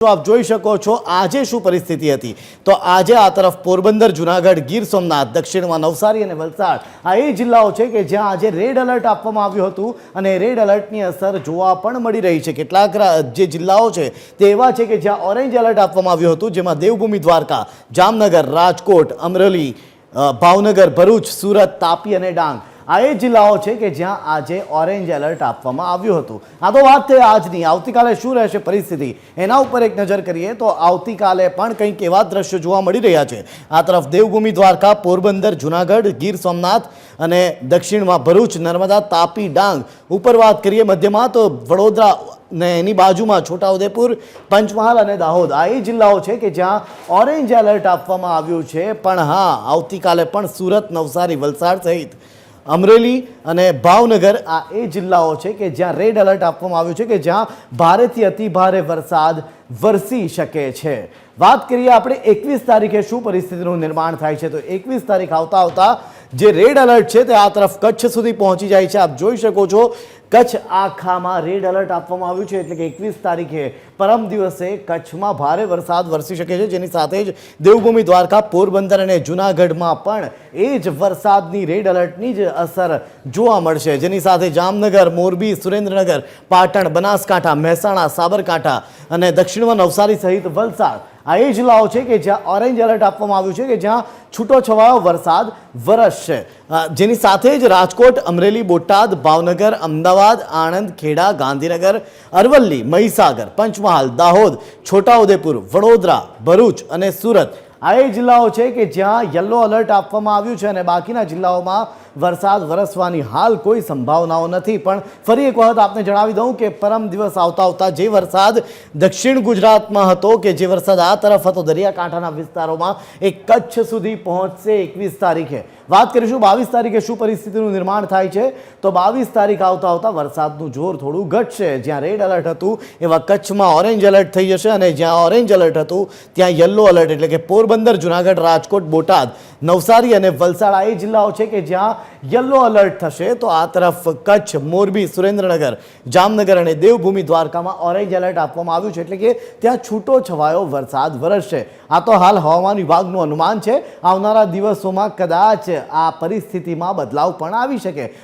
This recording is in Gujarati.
આપ જોઈ શકો છો, આજે શું પરિસ્થિતિ હતી? તો આજે આ તરફ પોરબંદર, જુનાગઢ, ગીર સોમનાથ, દક્ષિણમાં નવસારી અને વલસાડ આ એ જિલ્લાઓ છે કે જ્યાં આજે રેડ એલર્ટ આપવામાં આવ્યું હતું અને રેડ એલર્ટની અસર જોવા પણ મળી રહી છે. કેટલાક જે જિલ્લાઓ છે તે એવા છે કે જ્યાં ઓરેન્જ એલર્ટ આપવામાં આવ્યું હતું, જેમાં દેવભૂમિ દ્વારકા, જામનગર, રાજકોટ, અમરેલી ભાવનગર, ભરૂચ, સુરત, તાપી અને ડાંગ. આ એ જિલ્લાઓ છે કે જ્યાં આજે ઓરેન્જ એલર્ટ આપવામાં આવ્યું હતું. આ તો વાત થઈ આજની. આવતીકાલે શું રહેશે પરિસ્થિતિ? એના ઉપર એક નજર કરીએ તો આવતીકાલે પણ કંઈક એવા દ્રશ્યો જોવા મળી રહ્યા છે. આ તરફ દેવભૂમિ દ્વારકા, પોરબંદર, જુનાગઢ, ગીર સોમનાથ અને દક્ષિણમાં ભરૂચ, નર્મદા, તાપી, ડાંગ. ઉપર વાત કરીએ મધ્યમાં તો વડોદરા ને એની બાજુમાં છોટાઉદેપુર, પંચમહાલ અને દાહોદ. આ એ જિલ્લાઓ છે કે જ્યાં ઓરેન્જ એલર્ટ આપવામાં આવ્યું છે. પણ હા, આવતીકાલે પણ સુરત, નવસારી, વલસાડ સહિત અમરેલી અને ભાવનગર આ એ જિલ્લાઓ છે કે જ્યાં રેડ એલર્ટ આપવામાં આવ્યું છે કે જ્યાં ભારેથી અતિ ભારે વરસાદ વરસી શકે છે. વાત કરીએ આપણે એકવીસ તારીખે શું પરિસ્થિતિનું નિર્માણ થાય છે, તો એકવીસ તારીખ આવતા આવતા જે રેડ એલર્ટ છે તે આ તરફ કચ્છ સુધી પહોંચી જાય છે. આપ જોઈ શકો છો કચ્છ આખામાં રેડ એલર્ટ આપવામાં આવ્યું છે. એટલે કે એકવીસ તારીખે પરમ દિવસે કચ્છમાં ભારે વરસાદ વરસી શકે છે. જેની સાથે જ દેવભૂમિ દ્વારકા, પોરબંદર અને જૂનાગઢમાં પણ એ જ વરસાદની રેડ એલર્ટની જ અસર જોવા મળશે. જેની સાથે જામનગર, મોરબી, સુરેન્દ્રનગર, પાટણ, બનાસકાંઠા, મહેસાણા, સાબરકાંઠા અને દક્ષિણમાં નવસારી સહિત વલસાડ આ એ જિલ્લાઓ છે કે જ્યાં ઓરેન્જ એલર્ટ આપવામાં આવ્યું છે કે જ્યાં છૂટો છવાયો વરસાદ વરસશે જેની સાથે જ રાજકોટ, અમરેલી, બોટાદ, ભાવનગર, અમદાવાદ, આણંદ, ખેડા, ગાંધીનગર, અરવલ્લી, મહીસાગર, પંચમહાલ, દાહોદ, છોટાઉદેપુર, વડોદરા, ભરૂચ અને સુરત આ એ જિલ્લાઓ છે કે જ્યાં યલો એલર્ટ આપવામાં આવ્યું છે અને બાકીના જિલ્લાઓમાં વરસાદ વરસવાની હાલ કોઈ સંભાવનાઓ નથી. પણ ફરી એક વખત આપને જણાવી દઉં કે પરમ દિવસ આવતા આવતા જે વરસાદ દક્ષિણ ગુજરાતમાં હતો કે જે વરસાદ આ તરફ હતો, દરિયાકાંઠાના વિસ્તારોમાં એ કચ્છ સુધી પહોંચશે એકવીસ તારીખે. વાત કરીશું બાવીસ તારીખે શું પરિસ્થિતિનું નિર્માણ થાય છે, તો બાવીસ તારીખ આવતા આવતા વરસાદનું જોર થોડું ઘટશે. જ્યાં રેડ એલર્ટ હતું, એવા કચ્છમાં ઓરેન્જ એલર્ટ થઈ જશે અને જ્યાં ઓરેન્જ એલર્ટ હતું, ત્યાં યલો એલર્ટ એટલે કે પોરબંદર, જુનાગઢ, રાજકોટ, બોટાદ, નવસારી અને વલસાડ આ એ જિલ્લાઓ છે કે જ્યાં યલો એલર્ટ થશે તો આ તરફ કચ્છ, મોરબી, સુરેન્દ્રનગર, જામનગર અને દેવભૂમિ દ્વારકામાં ઓરેન્જ એલર્ટ આપવામાં આવ્યું છે. એટલે કે ત્યાં છૂટો છવાયો વરસાદ વરસશે. આ તો હાલ હવામાન વિભાગનું અનુમાન છે. આવનારા દિવસોમાં કદાચ આ પરિસ્થિતિમાં બદલાવ પણ આવી શકે.